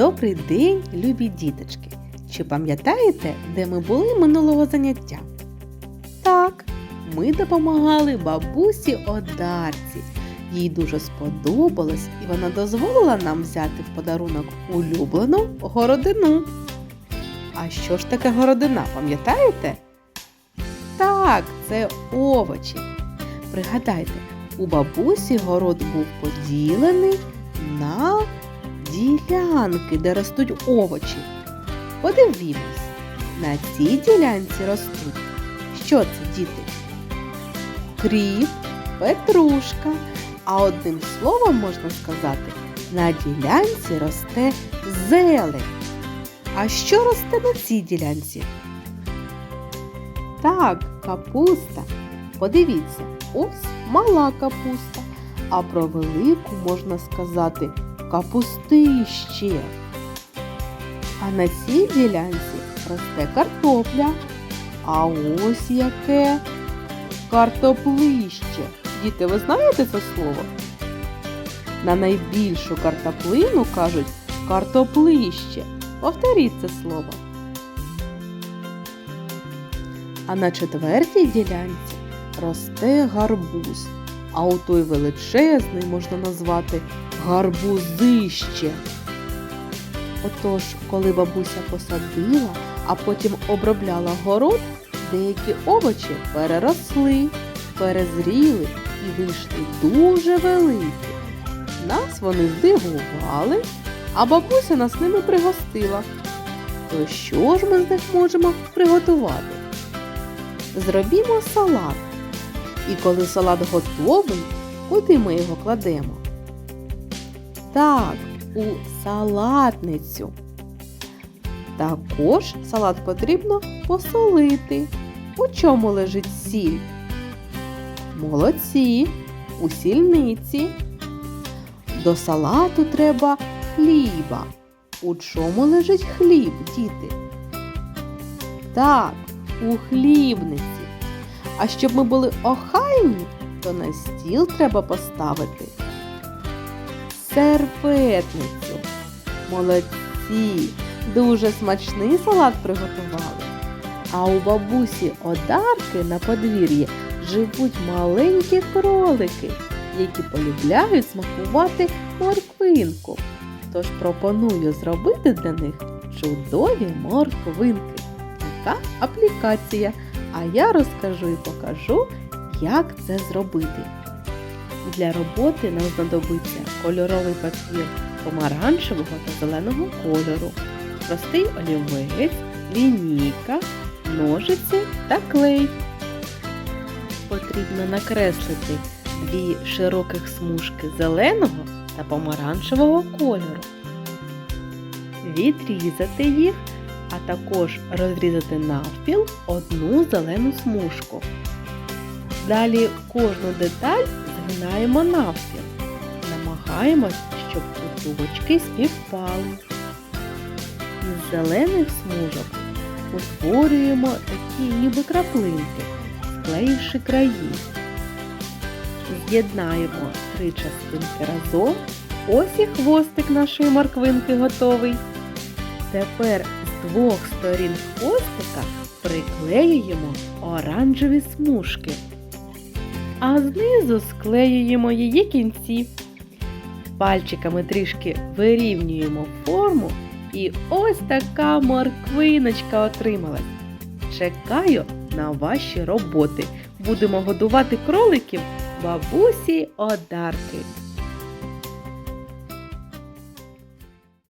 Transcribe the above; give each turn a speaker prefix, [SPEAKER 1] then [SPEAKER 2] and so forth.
[SPEAKER 1] Добрий день, любі діточки! Чи пам'ятаєте, де ми були минулого заняття? Так, ми допомагали бабусі Одарці. Їй дуже сподобалось, і вона дозволила нам взяти в подарунок улюблену городину. А що ж таке городина, пам'ятаєте? Так, це овочі. Пригадайте, у бабусі город був поділений на ділянки, де ростуть овочі. Подивімось, на цій ділянці ростуть. Що це, діти? Кріп, петрушка. А одним словом можна сказати, на ділянці росте зелень. А що росте на цій ділянці? Так, капуста. Подивіться, ось мала капуста, а про велику можна сказати капустище. А на цій ділянці росте картопля. А ось яке картоплище. Діти, ви знаєте це слово? На найбільшу картоплину кажуть картоплище. Повторіть це слово. А на четвертій ділянці росте гарбуз. А у той величезний можна назвати гарбузище. Отож, коли бабуся посадила, а потім обробляла город, деякі овочі переросли, перезріли і вийшли дуже великі. Нас вони здивували, а бабуся нас ними пригостила. То що ж ми з них можемо приготувати? Зробімо салат. І коли салат готовий, куди ми його кладемо? Так, у салатницю. Також салат потрібно посолити. У чому лежить сіль? Молодці, у сільниці. До салату треба хліба. У чому лежить хліб, діти? Так, у хлібниці. А щоб ми були охайні, то на стіл треба поставити серветницю. Молодці! Дуже смачний салат приготували. А у бабусі Одарки на подвір'ї живуть маленькі кролики, які полюбляють смакувати морквинку. Тож пропоную зробити для них чудові морквинки. Така аплікація. А я розкажу і покажу, як це зробити. Для роботи нам знадобиться кольоровий папір помаранчевого та зеленого кольору, простий олівець, лінійка, ножиці та клей. Потрібно накреслити дві широких смужки зеленого та помаранчевого кольору, відрізати їх, а також розрізати навпіл одну зелену смужку. Далі кожну деталь згинаємо навпіл. Намагаємось, щоб куточки співпали. Із зелених смужок утворюємо такі ніби краплинки, склеївши краї. З'єднаємо три частинки разом. Ось і хвостик нашої морквинки готовий. Тепер з двох сторін хвостика приклеюємо оранжеві смужки а знизу склеюємо її кінці. Пальчиками трішки вирівнюємо форму і ось така морквиночка отрималась. Чекаю на ваші роботи. Будемо годувати кроликів бабусі Одарки.